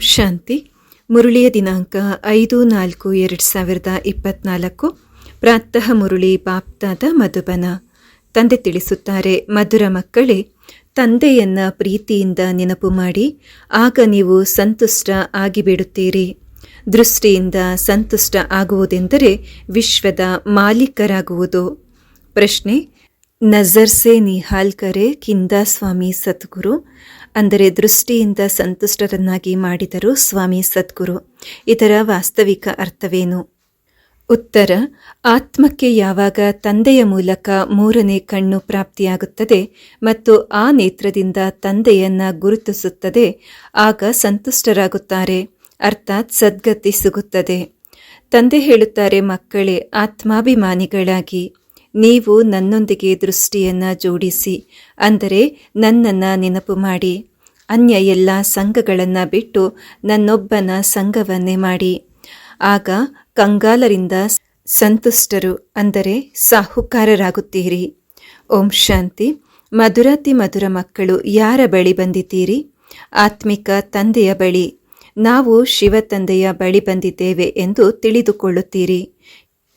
ಶಾಂತಿ. ಮುರುಳಿಯ ದಿನಾಂಕ ಐದು ನಾಲ್ಕು ಎರಡು ಸಾವಿರದ ಇಪ್ಪತ್ನಾಲ್ಕು. ಪ್ರಾತಃ ಮುರುಳಿ, ಬಾಪ್ತಾದ ಮಧುಬನ. ತಂದೆ ತಿಳಿಸುತ್ತಾರೆ, ಮಧುರ ಮಕ್ಕಳೇ, ತಂದೆಯನ್ನ ಪ್ರೀತಿಯಿಂದ ನೆನಪು ಮಾಡಿ, ಆಗ ನೀವು ಸಂತುಷ್ಟ ಆಗಿಬಿಡುತ್ತೀರಿ. ದೃಷ್ಟಿಯಿಂದ ಸಂತುಷ್ಟ ಆಗುವುದೆಂದರೆ ವಿಶ್ವದ ಮಾಲೀಕರಾಗುವುದು. ಪ್ರಶ್ನೆ ನಜರ್ ನಿಹಾಲ್ಕರೆ ನಿಹಾಲ್ ಕರೆ ಕಿಂದ ಸ್ವಾಮಿ ಸದ್ಗುರು ಅಂದರೆ ದೃಷ್ಟಿಯಿಂದ ಸಂತುಷ್ಟರನ್ನಾಗಿ ಮಾಡಿದರು ಸ್ವಾಮಿ ಸದ್ಗುರು, ಇದರ ವಾಸ್ತವಿಕ ಅರ್ಥವೇನು? ಉತ್ತರ, ಆತ್ಮಕ್ಕೆ ಯಾವಾಗ ತಂದೆಯ ಮೂಲಕ ಮೂರನೇ ಕಣ್ಣು ಪ್ರಾಪ್ತಿಯಾಗುತ್ತದೆ ಮತ್ತು ಆ ನೇತ್ರದಿಂದ ತಂದೆಯನ್ನ ಗುರುತಿಸುತ್ತದೆ, ಆಗ ಸಂತುಷ್ಟರಾಗುತ್ತಾರೆ, ಅರ್ಥಾತ್ ಸದ್ಗತಿ ಸಿಗುತ್ತದೆ. ತಂದೆ ಹೇಳುತ್ತಾರೆ ಮಕ್ಕಳೇ, ಆತ್ಮಾಭಿಮಾನಿಗಳಾಗಿ. ನೀವು ನನ್ನೊಂದಿಗೆ ದೃಷ್ಟಿಯನ್ನ ಜೋಡಿಸಿ, ಅಂದರೆ ನನ್ನನ್ನು ನೆನಪು ಮಾಡಿ, ಅನ್ಯ ಎಲ್ಲ ಸಂಘಗಳನ್ನು ಬಿಟ್ಟು ನನ್ನೊಬ್ಬನ ಸಂಘವನ್ನೇ ಮಾಡಿ. ಆಗ ಕಂಗಾಲರಿಂದ ಸಂತುಷ್ಟರು, ಅಂದರೆ ಸಾಹುಕಾರರಾಗುತ್ತೀರಿ. ಓಂ ಶಾಂತಿ. ಮಧುರಾತಿ ಮಧುರ ಮಕ್ಕಳು, ಯಾರ ಬಳಿ ಬಂದಿದ್ದೀರಿ? ಆತ್ಮಿಕ ತಂದೆಯ ಬಳಿ. ನಾವು ಶಿವ ತಂದೆಯ ಬಳಿ ಬಂದಿದ್ದೇವೆ ಎಂದು ತಿಳಿದುಕೊಳ್ಳುತ್ತೀರಿ.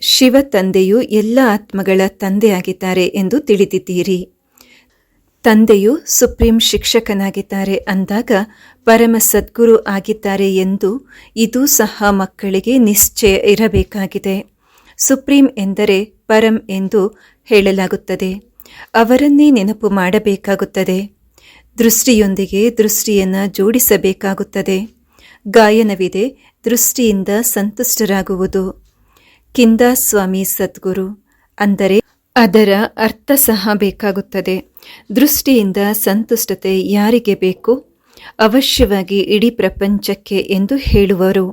ಶಿವ ತಂದೆಯು ಎಲ್ಲ ಆತ್ಮಗಳ ತಂದೆಯಾಗಿದ್ದಾರೆ ಎಂದು ತಿಳಿದಿದ್ದೀರಿ. ತಂದೆಯು ಸುಪ್ರೀಂ ಶಿಕ್ಷಕನಾಗಿದ್ದಾರೆ ಅಂದಾಗ ಪರಮ ಸದ್ಗುರು ಆಗಿದ್ದಾರೆ ಎಂದು ಇದು ಸಹ ಮಕ್ಕಳಿಗೆ ನಿಶ್ಚಯ ಇರಬೇಕಾಗಿದೆ. ಸುಪ್ರೀಂ ಎಂದರೆ ಪರಂ ಎಂದು ಹೇಳಲಾಗುತ್ತದೆ. ಅವರನ್ನೇ ನೆನಪು ಮಾಡಬೇಕಾಗುತ್ತದೆ. ದೃಷ್ಟಿಯೊಂದಿಗೆ ದೃಷ್ಟಿಯನ್ನು ಜೋಡಿಸಬೇಕಾಗುತ್ತದೆ. ಗಾಯನವಿದೆ, ದೃಷ್ಟಿಯಿಂದ ಸಂತುಷ್ಟರಾಗುವುದು. ಕಿಂದ ಸ್ವಾಮಿ ಸದ್ಗುರು, ಅಂದರೆ ಅದರ ಅರ್ಥ ಸಹ ಬೇಕಾಗುತ್ತದೆ. ದೃಷ್ಟಿಯಿಂದ ಸಂತುಷ್ಟತೆ ಯಾರಿಗೆ ಬೇಕು? ಅವಶ್ಯವಾಗಿ ಇಡೀ ಪ್ರಪಂಚಕ್ಕೆ ಎಂದು ಹೇಳುವರು.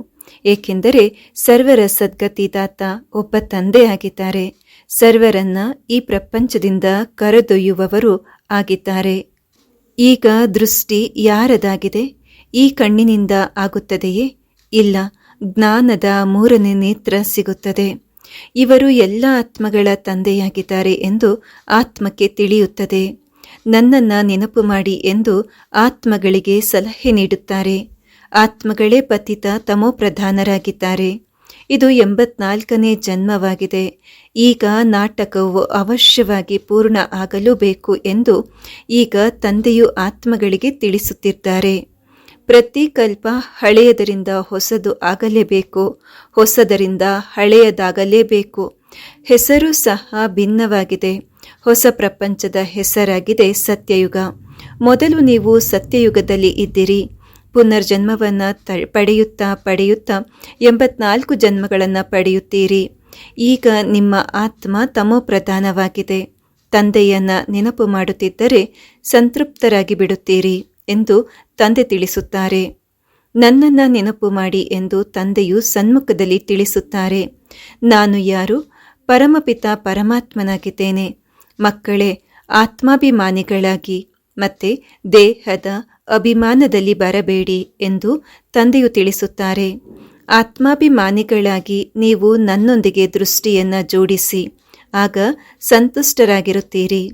ಏಕೆಂದರೆ ಸರ್ವರ ಸದ್ಗತಿದಾತ ಒಬ್ಬ ತಂದೆಯಾಗಿದ್ದಾರೆ. ಸರ್ವರನ್ನ ಈ ಪ್ರಪಂಚದಿಂದ ಕರೆದೊಯ್ಯುವವರು ಆಗಿದ್ದಾರೆ. ಈಗ ದೃಷ್ಟಿ ಯಾರದಾಗಿದೆ? ಈ ಕಣ್ಣಿನಿಂದ ಆಗುತ್ತದೆಯೇ? ಇಲ್ಲ. ಜ್ಞಾನದ ಮೂರನೇ ನೇತ್ರ ಸಿಗುತ್ತದೆ. ಇವರು ಎಲ್ಲ ಆತ್ಮಗಳ ತಂದೆಯಾಗಿದ್ದಾರೆ ಎಂದು ಆತ್ಮಕ್ಕೆ ತಿಳಿಯುತ್ತದೆ. ನನ್ನನ್ನ ನೆನಪು ಮಾಡಿ ಎಂದು ಆತ್ಮಗಳಿಗೆ ಸಲಹೆ ನೀಡುತ್ತಾರೆ. ಆತ್ಮಗಳೇ ಪತಿತ, ತಮೋ ಪ್ರಧಾನರಾಗಿದ್ದಾರೆ. ಇದು ಎಂಬತ್ನಾಲ್ಕನೇ ಜನ್ಮವಾಗಿದೆ. ಈಗ ನಾಟಕವು ಅವಶ್ಯವಾಗಿ ಪೂರ್ಣ ಆಗಲೂ ಬೇಕು ಎಂದು ಈಗ ತಂದೆಯು ಆತ್ಮಗಳಿಗೆ ತಿಳಿಸುತ್ತಿದ್ದಾರೆ. ಪ್ರತಿ ಕಲ್ಪ ಹಳೆಯದರಿಂದ ಹೊಸದು ಆಗಲೇಬೇಕು, ಹೊಸದರಿಂದ ಹಳೆಯದಾಗಲೇಬೇಕು. ಹೆಸರು ಸಹ ಭಿನ್ನವಾಗಿದೆ. ಹೊಸ ಪ್ರಪಂಚದ ಹೆಸರಾಗಿದೆ ಸತ್ಯಯುಗ. ಮೊದಲು ನೀವು ಸತ್ಯಯುಗದಲ್ಲಿ ಇದ್ದೀರಿ. ಪುನರ್ಜನ್ಮವನ್ನು ತ, ಪಡೆಯುತ್ತಾ ಪಡೆಯುತ್ತಾ ಎಂಬತ್ನಾಲ್ಕು ಜನ್ಮಗಳನ್ನು ಪಡೆಯುತ್ತೀರಿ. ಈಗ ನಿಮ್ಮ ಆತ್ಮ ತಮೋ ಪ್ರಧಾನವಾಗಿದೆ. ತಂದೆಯನ್ನು ನೆನಪು ಮಾಡುತ್ತಿದ್ದರೆ ಸಂತೃಪ್ತರಾಗಿ ಬಿಡುತ್ತೀರಿ. ಎಂದು ತಂದೆ ತಿಳಿಸುತ್ತಾರೆ. ನನ್ನನ್ನು ನೆನಪು ಮಾಡಿ ಎಂದು ತಂದೆಯು ಸನ್ಮುಖದಲ್ಲಿ ತಿಳಿಸುತ್ತಾರೆ. ನಾನು ಯಾರು? ಪರಮಪಿತ ಪರಮಾತ್ಮನಾಗಿದ್ದೇನೆ. ಮಕ್ಕಳೇ, ಆತ್ಮಾಭಿಮಾನಿಗಳಾಗಿ, ಮತ್ತೆ ದೇಹದ ಅಭಿಮಾನದಲ್ಲಿ ಬರಬೇಡಿ ಎಂದು ತಂದೆಯು ತಿಳಿಸುತ್ತಾರೆ. ಆತ್ಮಾಭಿಮಾನಿಗಳಾಗಿ ನೀವು ನನ್ನೊಂದಿಗೆ ದೃಷ್ಟಿಯನ್ನು ಜೋಡಿಸಿ, ಆಗ ಸಂತುಷ್ಟರಾಗಿರುತ್ತೀರಿ.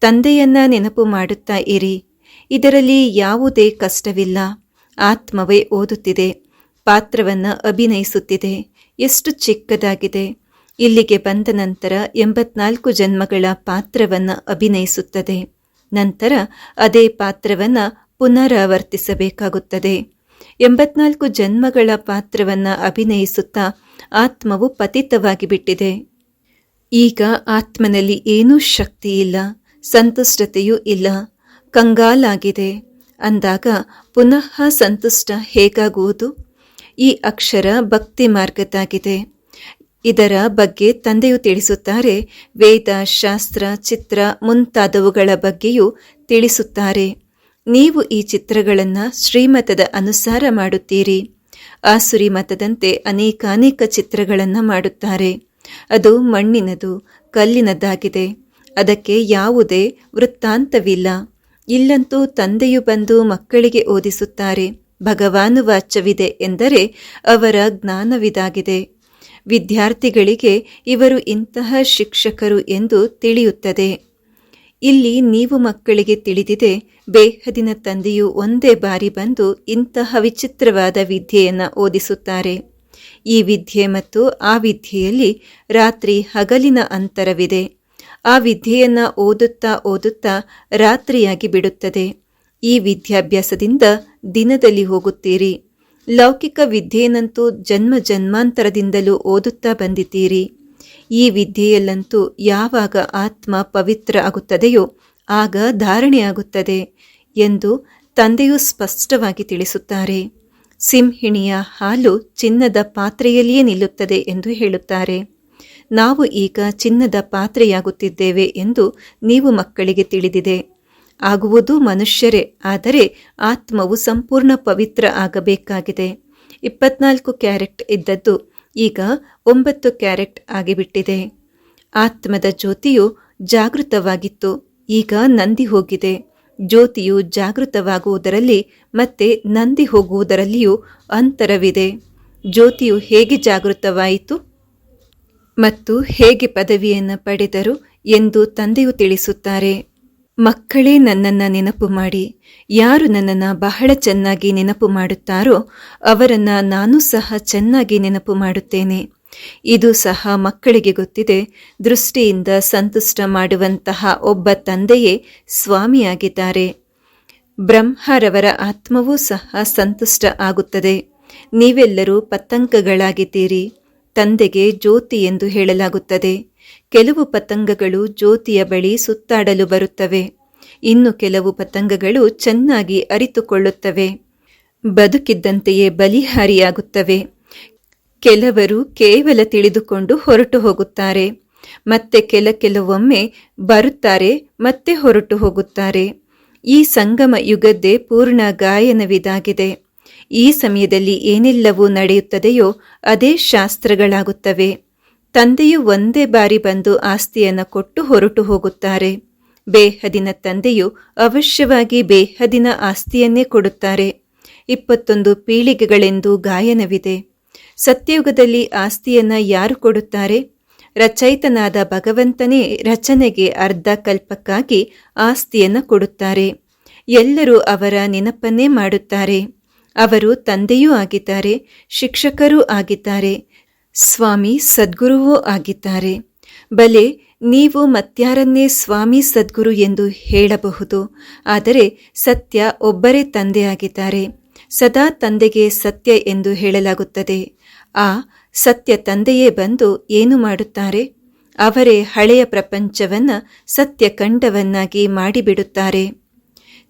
ತಂದೆಯನ್ನ ನೆನಪು ಮಾಡುತ್ತಾ ಇರಿ. ಇದರಲ್ಲಿ ಯಾವುದೇ ಕಷ್ಟವಿಲ್ಲ. ಆತ್ಮವೇ ಓದುತ್ತಿದೆ. ಪಾತ್ರವನ್ನು ಅಭಿನಯಿಸುತ್ತಿದೆ. ಎಷ್ಟು ಚಿಕ್ಕದಾಗಿದೆ. ಇಲ್ಲಿಗೆ ಬಂದ ನಂತರ ಎಂಬತ್ನಾಲ್ಕು ಜನ್ಮಗಳ ಪಾತ್ರವನ್ನು ಅಭಿನಯಿಸುತ್ತದೆ. ನಂತರ ಅದೇ ಪಾತ್ರವನ್ನು ಪುನರಾವರ್ತಿಸಬೇಕಾಗುತ್ತದೆ. ಎಂಬತ್ನಾಲ್ಕು ಜನ್ಮಗಳ ಪಾತ್ರವನ್ನು ಅಭಿನಯಿಸುತ್ತಾ ಆತ್ಮವು ಪತಿತವಾಗಿ ಬಿಟ್ಟಿದೆ ಈಗ ಆತ್ಮನಲ್ಲಿ ಏನೂ ಶಕ್ತಿ ಇಲ್ಲ ಸಂತುಷ್ಟತೆಯೂ ಇಲ್ಲ. ಕಂಗಾಲಾಗಿದೆ. ಅಂದಾಗ ಪುನಃ ಸಂತುಷ್ಟ ಹೇಗಾಗುವುದು? ಈ ಅಕ್ಷರ ಭಕ್ತಿ ಮಾರ್ಗದ್ದಾಗಿದೆ. ಇದರ ಬಗ್ಗೆ ತಂದೆಯು ತಿಳಿಸುತ್ತಾರೆ, ವೇದ, ಶಾಸ್ತ್ರ, ಚಿತ್ರ ಮುಂತಾದವುಗಳ ಬಗ್ಗೆಯೂ ತಿಳಿಸುತ್ತಾರೆ. ನೀವು ಈ ಚಿತ್ರಗಳನ್ನು ಶ್ರೀಮತದ ಅನುಸಾರ ಮಾಡುತ್ತೀರಿ. ಆಸುರಿ ಮತದಂತೆ ಅನೇಕಾನೇಕ ಚಿತ್ರಗಳನ್ನು ಮಾಡುತ್ತಾರೆ. ಅದು ಮಣ್ಣಿನದು, ಕಲ್ಲಿನದ್ದಾಗಿದೆ. ಅದಕ್ಕೆ ಯಾವುದೇ ವೃತ್ತಾಂತವಿಲ್ಲ. ಇಲ್ಲಂತೂ ತಂದೆಯು ಬಂದು ಮಕ್ಕಳಿಗೆ ಓದಿಸುತ್ತಾರೆ. ಭಗವಾನು ವಾಚ್ಯವಿದೆ ಎಂದರೆ ಅವರ ಜ್ಞಾನವಿದಾಗಿದೆ. ವಿದ್ಯಾರ್ಥಿಗಳಿಗೆ ಇವರು ಇಂತಹ ಶಿಕ್ಷಕರು ಎಂದು ತಿಳಿಯುತ್ತದೆ. ಇಲ್ಲಿ ನೀವು ಮಕ್ಕಳಿಗೆ ತಿಳಿದಿದೆ, ಬೇಹದಿನ ತಂದೆಯು ಒಂದೇ ಬಾರಿ ಬಂದು ಇಂತಹ ವಿಚಿತ್ರವಾದ ವಿದ್ಯೆಯನ್ನು ಓದಿಸುತ್ತಾರೆ. ಈ ವಿದ್ಯೆ ಮತ್ತು ಆ ವಿದ್ಯೆಯಲ್ಲಿ ರಾತ್ರಿ ಹಗಲಿನ ಅಂತರವಿದೆ. ಆ ವಿದ್ಯೆಯನ್ನ ಓದುತ್ತಾ ಓದುತ್ತಾ ರಾತ್ರಿಯಾಗಿ ಬಿಡುತ್ತದೆ. ಈ ವಿದ್ಯಾಭ್ಯಾಸದಿಂದ ದಿನದಲ್ಲಿ ಹೋಗುತ್ತೀರಿ. ಲೌಕಿಕ ವಿದ್ಯೆಯನ್ನಂತೂ ಜನ್ಮ ಜನ್ಮಾಂತರದಿಂದಲೂ ಓದುತ್ತಾ ಬಂದಿದ್ದೀರಿ. ಈ ವಿದ್ಯೆಯಲ್ಲಂತೂ ಯಾವಾಗ ಆತ್ಮ ಪವಿತ್ರ ಆಗುತ್ತದೆಯೋ ಆಗ ಧಾರಣೆಯಾಗುತ್ತದೆ ಎಂದು ತಂದೆಯು ಸ್ಪಷ್ಟವಾಗಿ ತಿಳಿಸುತ್ತಾರೆ. ಸಿಂಹಿಣಿಯ ಹಾಲು ಚಿನ್ನದ ಪಾತ್ರೆಯಲ್ಲಿಯೇ ನಿಲ್ಲುತ್ತದೆ ಎಂದು ಹೇಳುತ್ತಾರೆ. ನಾವು ಈಗ ಚಿನ್ನದ ಪಾತ್ರೆಯಾಗುತ್ತಿದ್ದೇವೆ ಎಂದು ನೀವು ಮಕ್ಕಳಿಗೆ ತಿಳಿದಿದೆ. ಆಗುವುದು ಮನುಷ್ಯರೇ, ಆದರೆ ಆತ್ಮವು ಸಂಪೂರ್ಣ ಪವಿತ್ರ ಆಗಬೇಕಾಗಿದೆ. ಇಪ್ಪತ್ನಾಲ್ಕು ಕ್ಯಾರೆಟ್ ಇದ್ದದ್ದು ಈಗ ಒಂಬತ್ತು ಕ್ಯಾರೆಟ್ ಆಗಿಬಿಟ್ಟಿದೆ. ಆತ್ಮದ ಜ್ಯೋತಿಯು ಜಾಗೃತವಾಗಿತ್ತು, ಈಗ ನಂದಿ ಹೋಗಿದೆ. ಜ್ಯೋತಿಯು ಜಾಗೃತವಾಗುವುದರಲ್ಲಿ ಮತ್ತೆ ನಂದಿ ಹೋಗುವುದರಲ್ಲಿಯೂ ಅಂತರವಿದೆ. ಜ್ಯೋತಿಯು ಹೇಗೆ ಜಾಗೃತವಾಯಿತು? ಮತ್ತು ಹೇಗೆ ಪದವಿಯನ್ನು ಪಡೆದರು ಎಂದು ತಂದೆಯು ತಿಳಿಸುತ್ತಾರೆ. ಮಕ್ಕಳೇ ನನ್ನನ್ನು ನೆನಪು ಮಾಡಿ. ಯಾರು ನನ್ನನ್ನು ಬಹಳ ಚೆನ್ನಾಗಿ ನೆನಪು ಮಾಡುತ್ತಾರೋ ಅವರನ್ನು ನಾನು ಸಹ ಚೆನ್ನಾಗಿ ನೆನಪು ಮಾಡುತ್ತೇನೆ. ಇದು ಸಹ ಮಕ್ಕಳಿಗೆ ಗೊತ್ತಿದೆ. ದೃಷ್ಟಿಯಿಂದ ಸಂತುಷ್ಟ ಮಾಡುವಂತಹ ಒಬ್ಬ ತಂದೆಯೇ ಸ್ವಾಮಿಯಾಗಿದ್ದಾರೆ. ಬ್ರಹ್ಮರವರ ಆತ್ಮವೂ ಸಹ ಸಂತುಷ್ಟ ಆಗುತ್ತದೆ. ನೀವೆಲ್ಲರೂ ಪತಂಗಗಳಾಗಿದ್ದೀರಿ. ತಂದೆಗೆ ಜ್ಯೋತಿ ಎಂದು ಹೇಳಲಾಗುತ್ತದೆ. ಕೆಲವು ಪತಂಗಗಳು ಜ್ಯೋತಿಯ ಬಳಿ ಸುತ್ತಾಡಲು ಬರುತ್ತವೆ. ಇನ್ನು ಕೆಲವು ಪತಂಗಗಳು ಚೆನ್ನಾಗಿ ಅರಿತುಕೊಳ್ಳುತ್ತವೆ. ಬದುಕಿದ್ದಂತೆಯೇ ಬಲಿಹಾರಿಯಾಗುತ್ತವೆ. ಕೆಲವರು ಕೇವಲ ತಿಳಿದುಕೊಂಡು ಹೊರಟು ಹೋಗುತ್ತಾರೆ. ಮತ್ತೆ ಕೆಲ ಕೆಲವೊಮ್ಮೆ ಬರುತ್ತಾರೆ, ಮತ್ತೆ ಹೊರಟು ಹೋಗುತ್ತಾರೆ. ಈ ಸಂಗಮ ಯುಗದ್ದೇ ಪೂರ್ಣ ಗಾಯನವಿದಾಗಿದೆ. ಈ ಸಮಯದಲ್ಲಿ ಏನೆಲ್ಲವೂ ನಡೆಯುತ್ತದೆಯೋ ಅದೇ ಶಾಸ್ತ್ರಗಳಾಗುತ್ತವೆ. ತಂದೆಯು ಒಂದೇ ಬಾರಿ ಬಂದು ಆಸ್ತಿಯನ್ನು ಕೊಟ್ಟು ಹೊರಟು ಹೋಗುತ್ತಾರೆ. ಬೇಹದಿನ ತಂದೆಯು ಅವಶ್ಯವಾಗಿ ಬೇಹದಿನ ಆಸ್ತಿಯನ್ನೇ ಕೊಡುತ್ತಾರೆ. ಇಪ್ಪತ್ತೊಂದು ಪೀಳಿಗೆಗಳೆಂದು ಗಾಯನವಿದೆ. ಸತ್ಯಯುಗದಲ್ಲಿ ಆಸ್ತಿಯನ್ನ ಯಾರು ಕೊಡುತ್ತಾರೆ? ರಚಯಿತನಾದ ಭಗವಂತನೇ ರಚನೆಗೆ ಅರ್ಧ ಕಲ್ಪಕ್ಕಾಗಿ ಆಸ್ತಿಯನ್ನು ಕೊಡುತ್ತಾರೆ. ಎಲ್ಲರೂ ಅವರ ನೆನಪನ್ನೇ ಮಾಡುತ್ತಾರೆ. ಅವರು ತಂದೆಯೂ ಆಗಿದ್ದಾರೆ, ಶಿಕ್ಷಕರೂ ಆಗಿದ್ದಾರೆ, ಸ್ವಾಮಿ ಸದ್ಗುರುವೂ ಆಗಿದ್ದಾರೆ. ಬಲೆ, ನೀವು ಮತ್ಯಾರನ್ನೇ ಸ್ವಾಮಿ ಸದ್ಗುರು ಎಂದು ಹೇಳಬಹುದು, ಆದರೆ ಸತ್ಯ ಒಬ್ಬರೇ ತಂದೆಯಾಗಿದ್ದಾರೆ. ಸದಾ ತಂದೆಗೆ ಸತ್ಯ ಎಂದು ಹೇಳಲಾಗುತ್ತದೆ. ಆ ಸತ್ಯ ತಂದೆಯೇ ಬಂದು ಏನು ಮಾಡುತ್ತಾರೆ? ಅವರೇ ಹಳೆಯ ಪ್ರಪಂಚವನ್ನು ಸತ್ಯ ಕಂಡವನ್ನಾಗಿ ಮಾಡಿಬಿಡುತ್ತಾರೆ.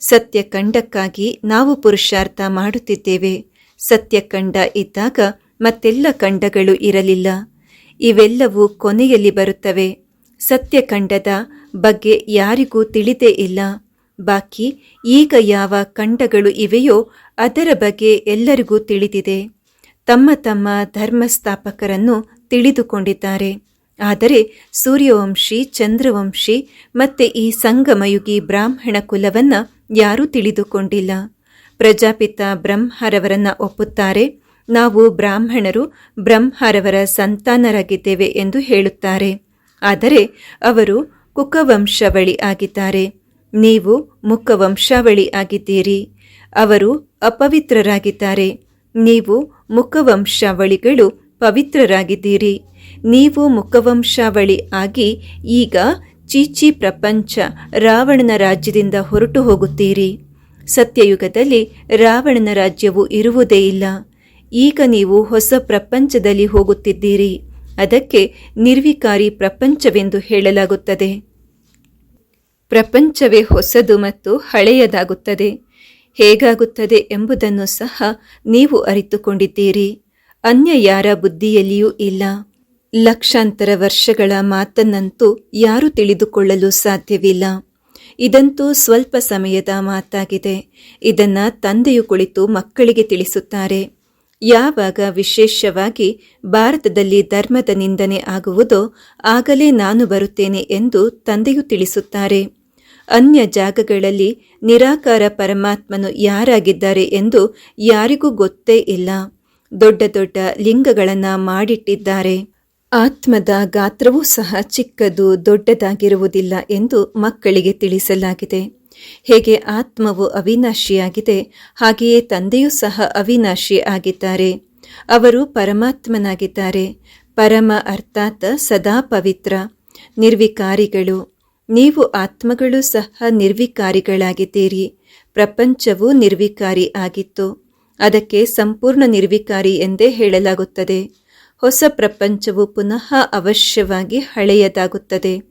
ಸತ್ಯಖಂಡಕ್ಕಾಗಿ ನಾವು ಪುರುಷಾರ್ಥ ಮಾಡುತ್ತಿದ್ದೇವೆ. ಸತ್ಯಖಂಡ ಇದ್ದಾಗ ಮತ್ತೆಲ್ಲ ಕಂಡಗಳು ಇರಲಿಲ್ಲ. ಇವೆಲ್ಲವೂ ಕೊನೆಯಲ್ಲಿ ಬರುತ್ತವೆ. ಸತ್ಯಖಂಡದ ಬಗ್ಗೆ ಯಾರಿಗೂ ತಿಳಿದೇ ಇಲ್ಲ. ಬಾಕಿ ಈಗ ಯಾವ ಕಂಡಗಳು ಇವೆಯೋ ಅದರ ಬಗ್ಗೆ ಎಲ್ಲರಿಗೂ ತಿಳಿದಿದೆ. ತಮ್ಮ ತಮ್ಮ ಧರ್ಮಸ್ಥಾಪಕರನ್ನು ತಿಳಿದುಕೊಂಡಿದ್ದಾರೆ. ಆದರೆ ಸೂರ್ಯವಂಶಿ, ಚಂದ್ರವಂಶಿ ಮತ್ತೆ ಈ ಸಂಗಮಯುಗಿ ಬ್ರಾಹ್ಮಣ ಕುಲವನ್ನ ಯಾರೂ ತಿಳಿದುಕೊಂಡಿಲ್ಲ. ಪ್ರಜಾಪಿತ ಬ್ರಹ್ಮರವರನ್ನ ಒಪ್ಪುತ್ತಾರೆ. ನಾವು ಬ್ರಾಹ್ಮಣರು ಬ್ರಹ್ಮರವರ ಸಂತಾನರಾಗಿದ್ದೇವೆ ಎಂದು ಹೇಳುತ್ತಾರೆ. ಆದರೆ ಅವರು ಕುಕವಂಶಾವಳಿ ಆಗಿದ್ದಾರೆ. ನೀವು ಮುಖವಂಶಾವಳಿ ಆಗಿದ್ದೀರಿ. ಅವರು ಅಪವಿತ್ರರಾಗಿದ್ದಾರೆ. ನೀವು ಮುಖವಂಶಾವಳಿಗಳು ಪವಿತ್ರರಾಗಿದ್ದೀರಿ. ನೀವು ಮುಖವಂಶಾವಳಿ ಆಗಿ ಈಗ ಚೀಚಿ ಪ್ರಪಂಚ ರಾವಣನ ರಾಜ್ಯದಿಂದ ಹೊರಟು ಹೋಗುತ್ತೀರಿ. ಸತ್ಯಯುಗದಲ್ಲಿ ರಾವಣನ ರಾಜ್ಯವು ಇರುವುದೇ ಇಲ್ಲ. ಈಗ ನೀವು ಹೊಸ ಪ್ರಪಂಚದಲ್ಲಿ ಹೋಗುತ್ತಿದ್ದೀರಿ. ಅದಕ್ಕೆ ನಿರ್ವಿಕಾರಿ ಪ್ರಪಂಚವೆಂದು ಹೇಳಲಾಗುತ್ತದೆ. ಪ್ರಪಂಚವೇ ಹೊಸದು ಮತ್ತು ಹಳೆಯದಾಗುತ್ತದೆ. ಹೇಗಾಗುತ್ತದೆ ಎಂಬುದನ್ನು ಸಹ ನೀವು ಅರಿತುಕೊಂಡಿದ್ದೀರಿ. ಅನ್ಯ ಯಾರ ಬುದ್ಧಿಯಲ್ಲಿಯೂ ಇಲ್ಲ. ಲಕ್ಷಾಂತರ ವರ್ಷಗಳ ಮಾತನ್ನಂತೂ ಯಾರು ತಿಳಿದುಕೊಳ್ಳಲು ಸಾಧ್ಯವಿಲ್ಲ. ಇದಂತೂ ಸ್ವಲ್ಪ ಸಮಯದ ಮಾತಾಗಿದೆ. ಇದನ್ನು ತಂದೆಯು ಕುಳಿತು ಮಕ್ಕಳಿಗೆ ತಿಳಿಸುತ್ತಾರೆ. ಯಾವಾಗ ವಿಶೇಷವಾಗಿ ಭಾರತದಲ್ಲಿ ಧರ್ಮದ ನಿಂದನೆ ಆಗುವುದೋ ಆಗಲೇ ನಾನು ಬರುತ್ತೇನೆ ಎಂದು ತಂದೆಯು ತಿಳಿಸುತ್ತಾರೆ. ಅನ್ಯ ಜಾಗಗಳಲ್ಲಿ ನಿರಾಕಾರ ಪರಮಾತ್ಮನು ಯಾರಾಗಿದ್ದಾರೆ ಎಂದು ಯಾರಿಗೂ ಗೊತ್ತೇ ಇಲ್ಲ. ದೊಡ್ಡ ದೊಡ್ಡ ಲಿಂಗಗಳನ್ನು ಮಾಡಿಟ್ಟಿದ್ದಾರೆ. ಆತ್ಮದ ಗಾತ್ರವೂ ಸಹ ಚಿಕ್ಕದು ದೊಡ್ಡದಾಗಿರುವುದಿಲ್ಲ ಎಂದು ಮಕ್ಕಳಿಗೆ ತಿಳಿಸಲಾಗಿದೆ. ಹೇಗೆ ಆತ್ಮವು ಅವಿನಾಶಿಯಾಗಿದೆ, ಹಾಗೆಯೇ ತಂದೆಯೂ ಸಹ ಅವಿನಾಶಿ ಆಗಿದ್ದಾರೆ. ಅವರು ಪರಮಾತ್ಮನಾಗಿದ್ದಾರೆ. ಪರಮ ಅರ್ಥಾತ್ ಸದಾ ಪವಿತ್ರ, ನಿರ್ವಿಕಾರಿಗಳು. ನೀವು ಆತ್ಮಗಳು ಸಹ ನಿರ್ವಿಕಾರಿಗಳಾಗಿದ್ದೀರಿ. ಪ್ರಪಂಚವು ನಿರ್ವಿಕಾರಿ ಆಗಿತ್ತು. ಅದಕ್ಕೆ ಸಂಪೂರ್ಣ ನಿರ್ವಿಕಾರಿ ಎಂದೇ ಹೇಳಲಾಗುತ್ತದೆ. ಹೊಸ ಪ್ರಪಂಚವು ಪುನಃ ಅವಶ್ಯವಾಗಿ ಹಳೆಯದಾಗುತ್ತದೆ.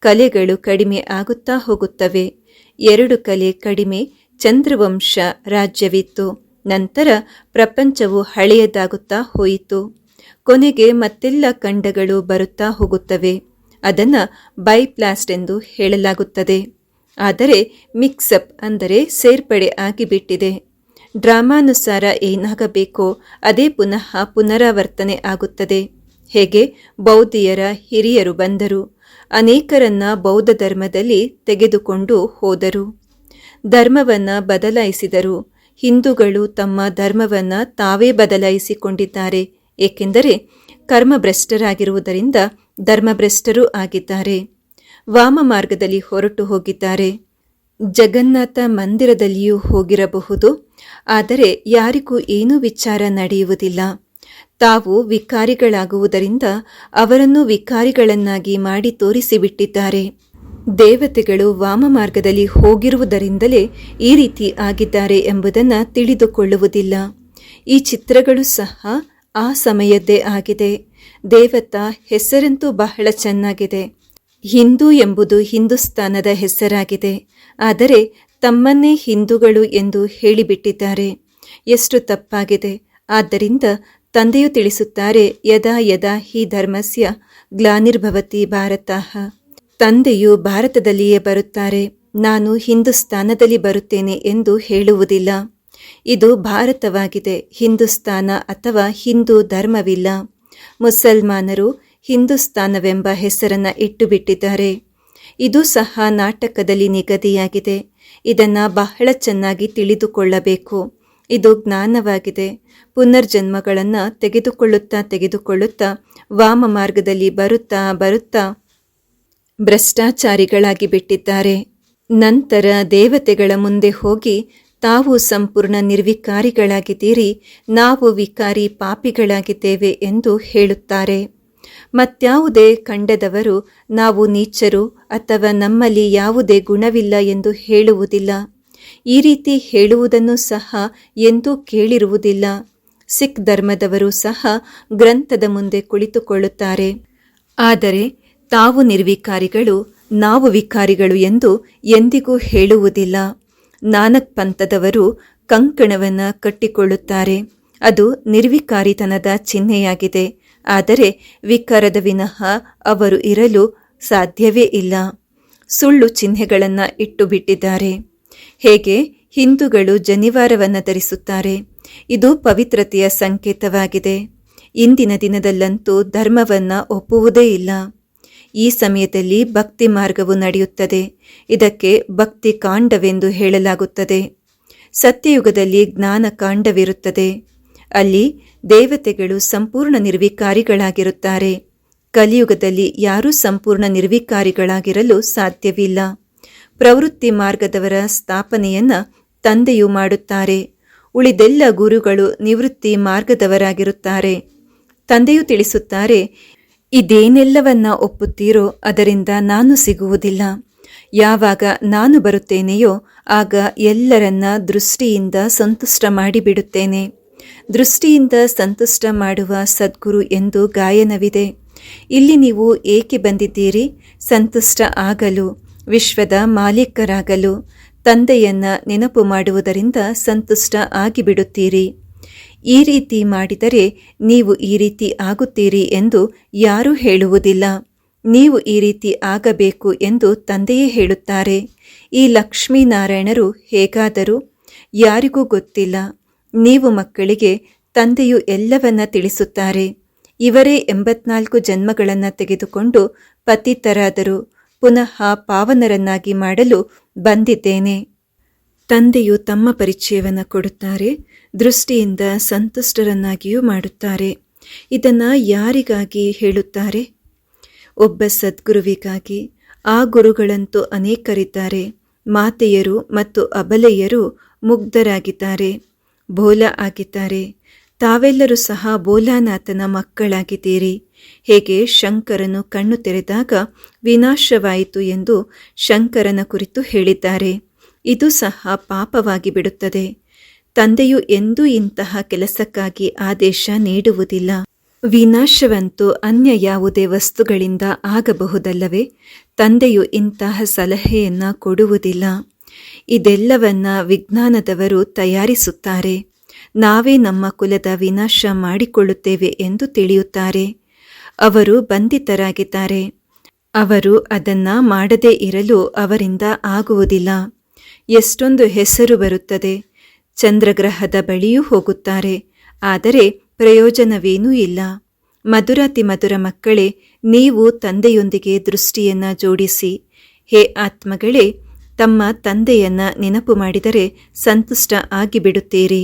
ಕಲೆಗಳು ಕಡಿಮೆ ಆಗುತ್ತಾ ಹೋಗುತ್ತವೆ. ಎರಡು ಕಲೆ ಕಡಿಮೆ, ಚಂದ್ರವಂಶ ರಾಜ್ಯವಿತ್ತು. ನಂತರ ಪ್ರಪಂಚವು ಹಳೆಯದಾಗುತ್ತಾ ಹೋಯಿತು. ಕೊನೆಗೆ ಮತ್ತೆಲ್ಲ ಖಂಡಗಳು ಬರುತ್ತಾ ಹೋಗುತ್ತವೆ. ಅದನ್ನು ಬೈಪ್ಲಾಸ್ಟ್ ಎಂದು ಹೇಳಲಾಗುತ್ತದೆ. ಆದರೆ ಮಿಕ್ಸಪ್ ಅಂದರೆ ಸೇರ್ಪಡೆ ಆಗಿಬಿಟ್ಟಿದೆ. ಡ್ರಾಮಾನುಸಾರ ಏನಾಗಬೇಕೋ ಅದೇ ಪುನಃ ಪುನರಾವರ್ತನೆ ಆಗುತ್ತದೆ. ಹೇಗೆ? ಬೌದ್ಧಿಯರ ಹಿರಿಯರು ಬಂದರು. ಅನೇಕರನ್ನ ಬೌದ್ಧ ಧರ್ಮದಲ್ಲಿ ತೆಗೆದುಕೊಂಡು ಹೋದರು. ಧರ್ಮವನ್ನು ಬದಲಾಯಿಸಿದರು. ಹಿಂದೂಗಳು ತಮ್ಮ ಧರ್ಮವನ್ನು ತಾವೇ ಬದಲಾಯಿಸಿಕೊಂಡಿದ್ದಾರೆ. ಏಕೆಂದರೆ ಕರ್ಮಭ್ರಷ್ಟರಾಗಿರುವುದರಿಂದ ಧರ್ಮಭ್ರಷ್ಟರೂ ಆಗಿದ್ದಾರೆ. ವಾಮ ಮಾರ್ಗದಲ್ಲಿ ಹೊರಟು ಹೋಗಿದ್ದಾರೆ. ಜಗನ್ನಾಥ ಮಂದಿರದಲ್ಲಿಯೂ ಹೋಗಿರಬಹುದು. ಆದರೆ ಯಾರಿಗೂ ಏನೂ ವಿಚಾರ ನಡೆಯುವುದಿಲ್ಲ. ತಾವು ವಿಕಾರಿಗಳಾಗುವುದರಿಂದ ಅವರನ್ನು ವಿಕಾರಿಗಳನ್ನಾಗಿ ಮಾಡಿ ತೋರಿಸಿಬಿಟ್ಟಿದ್ದಾರೆ. ದೇವತೆಗಳು ವಾಮ ಮಾರ್ಗದಲ್ಲಿ ಹೋಗಿರುವುದರಿಂದಲೇ ಈ ರೀತಿ ಆಗಿದ್ದಾರೆ ಎಂಬುದನ್ನು ತಿಳಿದುಕೊಳ್ಳುವುದಿಲ್ಲ. ಈ ಚಿತ್ರಗಳು ಸಹ ಆ ಸಮಯದ್ದೇ ಆಗಿದೆ. ದೇವತಾ ಹೆಸರಂತೂ ಬಹಳ ಚೆನ್ನಾಗಿದೆ. ಹಿಂದೂ ಎಂಬುದು ಹಿಂದೂಸ್ತಾನದ ಹೆಸರಾಗಿದೆ. ಆದರೆ ತಮ್ಮನ್ನೇ ಹಿಂದೂಗಳು ಎಂದು ಹೇಳಿಬಿಟ್ಟಿದ್ದಾರೆ. ಎಷ್ಟು ತಪ್ಪಾಗಿದೆ? ಆದ್ದರಿಂದ ತಂದೆಯು ತಿಳಿಸುತ್ತಾರೆ, ಯದಾ ಯದಾ ಹಿ ಧರ್ಮಸ್ಯ ಗ್ಲಾನಿರ್ಭವತಿ ಭಾರತಃ. ತಂದೆಯು ಭಾರತದಲ್ಲಿಯೇ ಬರುತ್ತಾರೆ, ನಾನು ಹಿಂದೂಸ್ತಾನದಲ್ಲಿ ಬರುತ್ತೇನೆ ಎಂದು ಹೇಳುವುದಿಲ್ಲ. ಇದು ಭಾರತವಾಗಿದೆ ಹಿಂದೂಸ್ತಾನ ಅಥವಾ ಹಿಂದೂ ಧರ್ಮವಿಲ್ಲ. ಮುಸಲ್ಮಾನರು ಹಿಂದೂಸ್ತಾನವೆಂಬ ಹೆಸರನ್ನು ಇಟ್ಟುಬಿಟ್ಟಿದ್ದಾರೆ. ಇದು ಸಹ ನಾಟಕದಲ್ಲಿ ನಿಗದಿಯಾಗಿದೆ. ಇದನ್ನು ಬಹಳ ಚೆನ್ನಾಗಿ ತಿಳಿದುಕೊಳ್ಳಬೇಕು. ಇದು ಜ್ಞಾನವಾಗಿದೆ. ಪುನರ್ಜನ್ಮಗಳನ್ನು ತೆಗೆದುಕೊಳ್ಳುತ್ತಾ ತೆಗೆದುಕೊಳ್ಳುತ್ತಾ, ವಾಮ ಮಾರ್ಗದಲ್ಲಿ ಬರುತ್ತಾ ಬರುತ್ತಾ ಭ್ರಷ್ಟಾಚಾರಿಗಳಾಗಿ ಬಿಟ್ಟಿದ್ದಾರೆ. ನಂತರ ದೇವತೆಗಳ ಮುಂದೆ ಹೋಗಿ ತಾವು ಸಂಪೂರ್ಣ ನಿರ್ವಿಕಾರಿಗಳಾಗಿದ್ದೀರಿ. ನಾವು ವಿಕಾರಿ ಪಾಪಿಗಳಾಗಿದ್ದೇವೆ ಎಂದು ಹೇಳುತ್ತಾರೆ. ಮತ್ಯಾವುದೇ ಕಂಡದವರು ನಾವು ನೀಚರು ಅಥವಾ ನಮ್ಮಲ್ಲಿ ಯಾವುದೇ ಗುಣವಿಲ್ಲ ಎಂದು ಹೇಳುವುದಿಲ್ಲ. ಈ ರೀತಿ ಹೇಳುವುದನ್ನು ಸಹ ಎಂದೂ ಕೇಳಿರುವುದಿಲ್ಲ. ಸಿಖ್ ಧರ್ಮದವರು ಸಹ ಗ್ರಂಥದ ಮುಂದೆ ಕುಳಿತುಕೊಳ್ಳುತ್ತಾರೆ. ಆದರೆ ತಾವು ನಿರ್ವಿಕಾರಿಗಳು, ನಾವು ವಿಕಾರಿಗಳು ಎಂದು ಎಂದಿಗೂ ಹೇಳುವುದಿಲ್ಲ. ನಾನಕ್ ಪಂಥದವರು ಕಂಕಣವನ್ನು ಕಟ್ಟಿಕೊಳ್ಳುತ್ತಾರೆ. ಅದು ನಿರ್ವಿಕಾರಿತನದ ಚಿಹ್ನೆಯಾಗಿದೆ. ಆದರೆ ವಿಕಾರದ ವಿನಃ ಅವರು ಇರಲು ಸಾಧ್ಯವೇ ಇಲ್ಲ. ಸುಳ್ಳು ಚಿಹ್ನೆಗಳನ್ನು ಇಟ್ಟು ಬಿಟ್ಟಿದ್ದಾರೆ ಹೇಗೆ? ಹಿಂದೂಗಳು ಜನಿವಾರವನ್ನು ಧರಿಸುತ್ತಾರೆ. ಇದು ಪವಿತ್ರತೆಯ ಸಂಕೇತವಾಗಿದೆ. ಇಂದಿನ ದಿನದಲ್ಲಂತೂ ಧರ್ಮವನ್ನು ಒಪ್ಪುವುದೇ ಇಲ್ಲ. ಈ ಸಮಯದಲ್ಲಿ ಭಕ್ತಿ ಮಾರ್ಗವು ನಡೆಯುತ್ತದೆ. ಇದಕ್ಕೆ ಭಕ್ತಿ ಕಾಂಡವೆಂದು ಹೇಳಲಾಗುತ್ತದೆ. ಸತ್ಯಯುಗದಲ್ಲಿ ಜ್ಞಾನ ಕಾಂಡವಿರುತ್ತದೆ. ಅಲ್ಲಿ ದೇವತೆಗಳು ಸಂಪೂರ್ಣ ನಿರ್ವಿಕಾರಿಗಳಾಗಿರುತ್ತಾರೆ. ಕಲಿಯುಗದಲ್ಲಿ ಯಾರೂ ಸಂಪೂರ್ಣ ನಿರ್ವಿಕಾರಿಗಳಾಗಿರಲು ಸಾಧ್ಯವಿಲ್ಲ. ಪ್ರವೃತ್ತಿ ಮಾರ್ಗದವರ ಸ್ಥಾಪನೆಯನ್ನ ತಂದೆಯು ಮಾಡುತ್ತಾರೆ. ಉಳಿದೆಲ್ಲ ಗುರುಗಳು ನಿವೃತ್ತಿ ಮಾರ್ಗದವರಾಗಿರುತ್ತಾರೆ. ತಂದೆಯು ತಿಳಿಸುತ್ತಾರೆ, ಇದೇನೆಲ್ಲವನ್ನ ಒಪ್ಪುತ್ತೀರೋ ಅದರಿಂದ ನಾನು ಸಿಗುವುದಿಲ್ಲ. ಯಾವಾಗ ನಾನು ಬರುತ್ತೇನೆಯೋ ಆಗ ಎಲ್ಲರನ್ನ ದೃಷ್ಟಿಯಿಂದ ಸಂತುಷ್ಟ ಮಾಡಿಬಿಡುತ್ತೇನೆ ದೃಷ್ಟಿಯಿಂದ ಸಂತುಷ್ಟ ಮಾಡುವ ಸದ್ಗುರು ಎಂದು ಗಾಯನವಿದೆ. ಇಲ್ಲಿ ನೀವು ಏಕೆ ಬಂದಿದ್ದೀರಿ? ಸಂತುಷ್ಟ ಆಗಲು, ವಿಶ್ವದ ಮಾಲೀಕರಾಗಲು, ತಂದೆಯನ್ನ ನೆನಪು ಮಾಡುವುದರಿಂದ ಸಂತುಷ್ಟ ಆಗಿಬಿಡುತ್ತೀರಿ. ಈ ರೀತಿ ಮಾಡಿದರೆ ನೀವು ಈ ರೀತಿ ಆಗುತ್ತೀರಿ ಎಂದು ಯಾರೂ ಹೇಳುವುದಿಲ್ಲ. ನೀವು ಈ ರೀತಿ ಆಗಬೇಕು ಎಂದು ತಂದೆಯೇ ಹೇಳುತ್ತಾರೆ. ಈ ಲಕ್ಷ್ಮೀನಾರಾಯಣರು ಹೇಗಾದರೂ ಯಾರಿಗೂ ಗೊತ್ತಿಲ್ಲ. ನೀವು ಮಕ್ಕಳಿಗೆ ತಂದೆಯು ಎಲ್ಲವನ್ನ ತಿಳಿಸುತ್ತಾರೆ. ಇವರೇ ಎಂಬತ್ನಾಲ್ಕು ಜನ್ಮಗಳನ್ನು ತೆಗೆದುಕೊಂಡು ಪತಿತರಾದರು. ಪುನಃ ಪಾವನರನ್ನಾಗಿ ಮಾಡಲು ಬಂದಿದ್ದೇನೆ. ತಂದೆಯು ತಮ್ಮ ಪರಿಚಯವನ್ನು ಕೊಡುತ್ತಾರೆ, ದೃಷ್ಟಿಯಿಂದ ಸಂತುಷ್ಟರನ್ನಾಗಿಯೂ ಮಾಡುತ್ತಾರೆ. ಇದನ್ನು ಯಾರಿಗಾಗಿ ಹೇಳುತ್ತಾರೆ? ಒಬ್ಬ ಸದ್ಗುರುವಿಗಾಗಿ. ಆ ಗುರುಗಳಂತೂ ಅನೇಕರಿದ್ದಾರೆ. ಮಾತೆಯರು ಮತ್ತು ಅಬಲೆಯರು ಮುಗ್ಧರಾಗಿದ್ದಾರೆ. ಬೋಲ ಆಗಿದ್ದಾರೆ. ತಾವೆಲ್ಲರೂ ಸಹ ಬೋಲಾನಾಥನ ಮಕ್ಕಳಾಗಿದ್ದೀರಿ. ಹೇಗೆ ಶಂಕರನು ಕಣ್ಣು ತೆರೆದಾಗ ವಿನಾಶವಾಯಿತು ಎಂದು ಶಂಕರನ ಕುರಿತು ಹೇಳಿದ್ದಾರೆ. ಇದು ಸಹ ಪಾಪವಾಗಿ ಬಿಡುತ್ತದೆ. ತಂದೆಯು ಎಂದೂ ಇಂತಹ ಕೆಲಸಕ್ಕಾಗಿ ಆದೇಶ ನೀಡುವುದಿಲ್ಲ. ವಿನಾಶವಂತೂ ಅನ್ಯ ಯಾವುದೇ ವಸ್ತುಗಳಿಂದ ಆಗಬಹುದಲ್ಲವೇ? ತಂದೆಯು ಇಂತಹ ಸಲಹೆಯನ್ನು ಕೊಡುವುದಿಲ್ಲ. ಇದೆಲ್ಲವನ್ನ ವಿಜ್ಞಾನದವರು ತಯಾರಿಸುತ್ತಾರೆ. ನಾವೇ ನಮ್ಮ ಕುಲದ ವಿನಾಶ ಮಾಡಿಕೊಳ್ಳುತ್ತೇವೆ ಎಂದು ತಿಳಿಯುತ್ತಾರೆ. ಅವರು ಬಂಧಿತರಾಗಿದ್ದಾರೆ. ಅವರು ಅದನ್ನ ಮಾಡದೇ ಇರಲು ಅವರಿಂದ ಆಗುವುದಿಲ್ಲ. ಎಷ್ಟೊಂದು ಹೆಸರು ಬರುತ್ತದೆ. ಚಂದ್ರಗ್ರಹದ ಬಳಿಯೂ ಹೋಗುತ್ತಾರೆ. ಆದರೆ ಪ್ರಯೋಜನವೇನೂ ಇಲ್ಲ. ಮಧುರಾತಿ ಮಧುರ ಮಕ್ಕಳೇ, ನೀವು ತಂದೆಯೊಂದಿಗೆ ದೃಷ್ಟಿಯನ್ನ ಜೋಡಿಸಿ. ಹೇ ಆತ್ಮಗಳೇ ತಮ್ಮ ತಂದೆಯನ್ನ ನೆನಪು ಮಾಡಿದರೆ ಸಂತುಷ್ಟ ಆಗಿಬಿಡುತ್ತೀರಿ.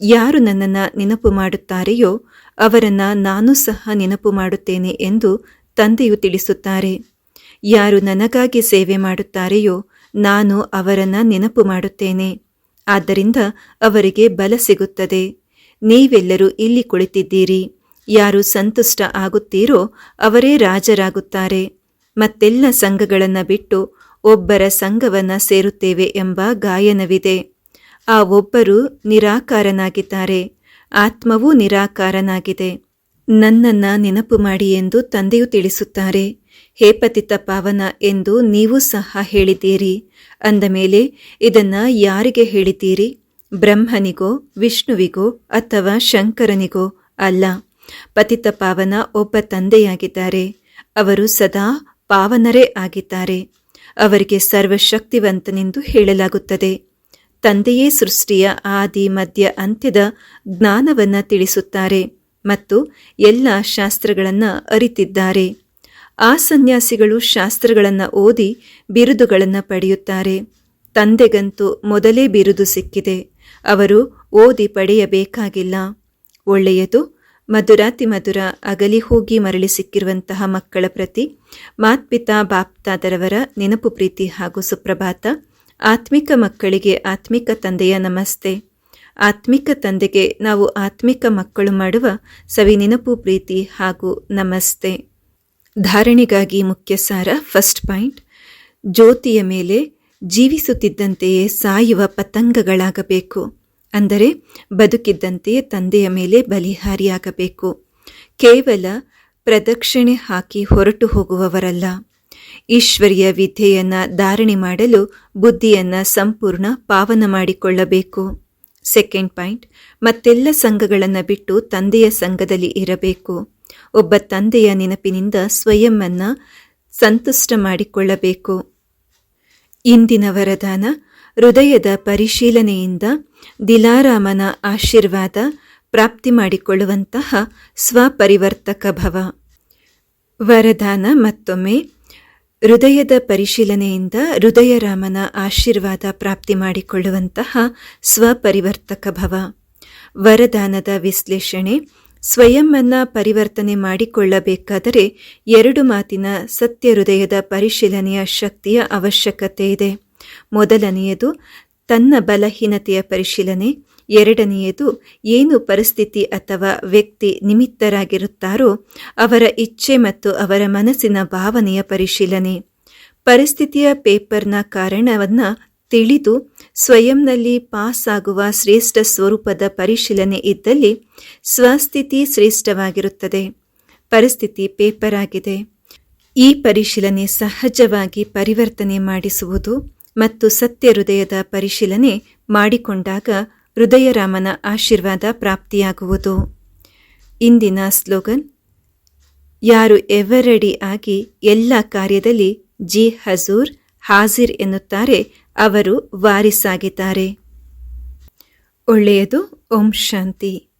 ಯಾರು ನನ್ನನ್ನು ನೆನಪು ಮಾಡುತ್ತಾರೆಯೋ ಅವರನ್ನ ನಾನು ಸಹ ನೆನಪು ಮಾಡುತ್ತೇನೆ ಎಂದು ತಂದೆಯು ತಿಳಿಸುತ್ತಾರೆ. ಯಾರು ನನಗಾಗಿ ಸೇವೆ ಮಾಡುತ್ತಾರೆಯೋ ನಾನು ಅವರನ್ನು ನೆನಪು ಮಾಡುತ್ತೇನೆ. ಆದ್ದರಿಂದ ಅವರಿಗೆ ಬಲ ಸಿಗುತ್ತದೆ. ನೀವೆಲ್ಲರೂ ಇಲ್ಲಿ ಕುಳಿತಿದ್ದೀರಿ. ಯಾರು ಸಂತುಷ್ಟ ಆಗುತ್ತೀರೋ ಅವರೇ ರಾಜರಾಗುತ್ತಾರೆ. ಮತ್ತೆಲ್ಲ ಸಂಘಗಳನ್ನು ಬಿಟ್ಟು ಒಬ್ಬರ ಸಂಘವನ್ನು ಸೇರುತ್ತೇವೆ ಎಂಬ ಗಾಯನವಿದೆ. ಆ ಒಬ್ಬರು ನಿರಾಕಾರನಾಗಿದ್ದಾರೆ. ಆತ್ಮವೂ ನಿರಾಕಾರನಾಗಿದೆ. ನನ್ನನ್ನ ನೆನಪು ಮಾಡಿ ಎಂದು ತಂದೆಯು ತಿಳಿಸುತ್ತಾರೆ. ಹೇ ಪತಿತ ಪಾವನ ಎಂದು ನೀವು ಸಹ ಹೇಳಿದ್ದೀರಿ. ಅಂದ ಮೇಲೆ, ಇದನ್ನ ಯಾರಿಗೆ ಹೇಳಿದ್ದೀರಿ? ಬ್ರಹ್ಮನಿಗೋ, ವಿಷ್ಣುವಿಗೋ ಅಥವಾ ಶಂಕರನಿಗೋ ಅಲ್ಲ. ಪತಿತ ಪಾವನ ಒಬ್ಬ ತಂದೆಯಾಗಿದ್ದಾರೆ. ಅವರು ಸದಾ ಪಾವನರೇ ಆಗಿದ್ದಾರೆ. ಅವರಿಗೆ ಸರ್ವಶಕ್ತಿವಂತನೆಂದು ಹೇಳಲಾಗುತ್ತದೆ. ತಂದೆಯೇ ಸೃಷ್ಟಿಯ ಆದಿ, ಮಧ್ಯ, ಅಂತ್ಯದ ಜ್ಞಾನವನ್ನು ತಿಳಿಸುತ್ತಾರೆ ಮತ್ತು ಎಲ್ಲ ಶಾಸ್ತ್ರಗಳನ್ನು ಅರಿತಿದ್ದಾರೆ. ಆ ಸನ್ಯಾಸಿಗಳು ಶಾಸ್ತ್ರಗಳನ್ನು ಓದಿ ಬಿರುದುಗಳನ್ನು ಪಡೆಯುತ್ತಾರೆ. ತಂದೆಗಂತೂ ಮೊದಲೇ ಬಿರುದು ಸಿಕ್ಕಿದೆ. ಅವರು ಓದಿ ಪಡೆಯಬೇಕಾಗಿಲ್ಲ. ಒಳ್ಳೆಯದು ಮಧುರಾತಿ ಮಧುರ ಅಗಲಿ ಹೋಗಿ ಮರಳಿ ಸಿಕ್ಕಿರುವಂತಹ ಮಕ್ಕಳ ಪ್ರತಿ, ಮಾತ್ಪಿತಾ ಬಾಪ್ತಾದರವರ ನೆನಪು ಪ್ರೀತಿ ಹಾಗೂ ಸುಪ್ರಭಾತ, ಆತ್ಮಿಕ ಮಕ್ಕಳಿಗೆ ಆತ್ಮಿಕ ತಂದೆಯ ನಮಸ್ತೆ. ಆತ್ಮಿಕ ತಂದೆಗೆ ನಾವು ಆತ್ಮಿಕ ಮಕ್ಕಳು ಮಾಡುವ ಸವಿ ನೆನಪು ಪ್ರೀತಿ ಹಾಗೂ ನಮಸ್ತೆ. ಧಾರಣೆಗಾಗಿ ಮುಖ್ಯ ಸಾರ ಫಸ್ಟ್ ಪಾಯಿಂಟ್, ಜ್ಯೋತಿಯ ಮೇಲೆ ಜೀವಿಸುತ್ತಿದ್ದಂತೆಯೇ ಸಾಯುವ ಪತಂಗಗಳಾಗಬೇಕು. ಅಂದರೆ ಬದುಕಿದ್ದಂತೆ ತಂದೆಯ ಮೇಲೆ ಬಲಿಹಾರಿಯಾಗಬೇಕು. ಕೇವಲ ಪ್ರದಕ್ಷಿಣೆ ಹಾಕಿ ಹೊರಟು ಹೋಗುವವರಲ್ಲ. ಈಶ್ವರಿಯ ವಿದ್ಯೆಯನ್ನು ಧಾರಣೆ ಮಾಡಲು ಬುದ್ಧಿಯನ್ನು ಸಂಪೂರ್ಣ ಪಾವನ ಮಾಡಿಕೊಳ್ಳಬೇಕು. ಸೆಕೆಂಡ್ ಪಾಯಿಂಟ್, ಮತ್ತೆಲ್ಲ ಸಂಘಗಳನ್ನು ಬಿಟ್ಟು ತಂದೆಯ ಸಂಘದಲ್ಲಿ ಇರಬೇಕು. ಒಬ್ಬ ತಂದೆಯ ನೆನಪಿನಿಂದ ಸ್ವಯಂ ಸಂತುಷ್ಟ ಮಾಡಿಕೊಳ್ಳಬೇಕು. ಇಂದಿನ ವರದಾನ ಹೃದಯದ ಪರಿಶೀಲನೆಯಿಂದ ದಿಲಾರಾಮನ ಆಶೀರ್ವಾದ ಪ್ರಾಪ್ತಿ ಮಾಡಿಕೊಳ್ಳುವಂತಹ ಸ್ವಪರಿವರ್ತಕ ಭವ. ವರದಾನ ಮತ್ತೊಮ್ಮೆ. ಹೃದಯದ ಪರಿಶೀಲನೆಯಿಂದ ಹೃದಯರಾಮನ ಆಶೀರ್ವಾದ ಪ್ರಾಪ್ತಿ ಮಾಡಿಕೊಳ್ಳುವಂತಹ ಸ್ವಪರಿವರ್ತಕ ಭವ. ವರದಾನದ ವಿಶ್ಲೇಷಣೆ. ಸ್ವಯಂವನ್ನ ಪರಿವರ್ತನೆ ಮಾಡಿಕೊಳ್ಳಬೇಕಾದರೆ ಎರಡು ಮಾತಿನ ಸತ್ಯ ಹೃದಯದ ಪರಿಶೀಲನೆಯ ಶಕ್ತಿಯ ಅವಶ್ಯಕತೆ ಇದೆ. ಮೊದಲನೆಯದು, ತನ್ನ ಬಲಹೀನತೆಯ ಪರಿಶೀಲನೆ. ಎರಡನೆಯದು, ಏನು ಪರಿಸ್ಥಿತಿ ಅಥವಾ ವ್ಯಕ್ತಿ ನಿಮಿತ್ತರಾಗಿರುತ್ತಾರೋ, ಅವರ ಇಚ್ಛೆ ಮತ್ತು ಅವರ ಮನಸ್ಸಿನ ಭಾವನೆಯ ಪರಿಶೀಲನೆ. ಪರಿಸ್ಥಿತಿಯ ಪೇಪರ್ನ ಕಾರಣವನ್ನು ತಿಳಿದು, ಸ್ವಯಂನಲ್ಲಿ ಪಾಸ್ ಆಗುವ ಶ್ರೇಷ್ಠ ಸ್ವರೂಪದ ಪರಿಶೀಲನೆ ಇದ್ದಲ್ಲಿ ಸ್ವಸ್ಥಿತಿ ಶ್ರೇಷ್ಠವಾಗಿರುತ್ತದೆ. ಪರಿಸ್ಥಿತಿ ಪೇಪರ್ ಆಗಿದೆ. ಈ ಪರಿಶೀಲನೆ ಸಹಜವಾಗಿ ಪರಿವರ್ತನೆ ಮಾಡಿಸುವುದು ಮತ್ತು ಸತ್ಯ ಹೃದಯದ ಪರಿಶೀಲನೆ ಮಾಡಿಕೊಂಡಾಗ ಹೃದಯರಾಮನ ಆಶೀರ್ವಾದ ಪ್ರಾಪ್ತಿಯಾಗುವುದು. ಇಂದಿನ ಸ್ಲೋಗನ್, ಯಾರು ಎವರೆಡಿ ಆಗಿ ಎಲ್ಲ ಕಾರ್ಯದಲ್ಲಿ ಜಿ ಹಜೂರ್ ಹಾಜಿರ್ ಎನ್ನುತ್ತಾರೆ, ಅವರು ವಾರಿಸಾಗಿದ್ದಾರೆ. ಒಳ್ಳೆಯದು, ಓಂ ಶಾಂತಿ.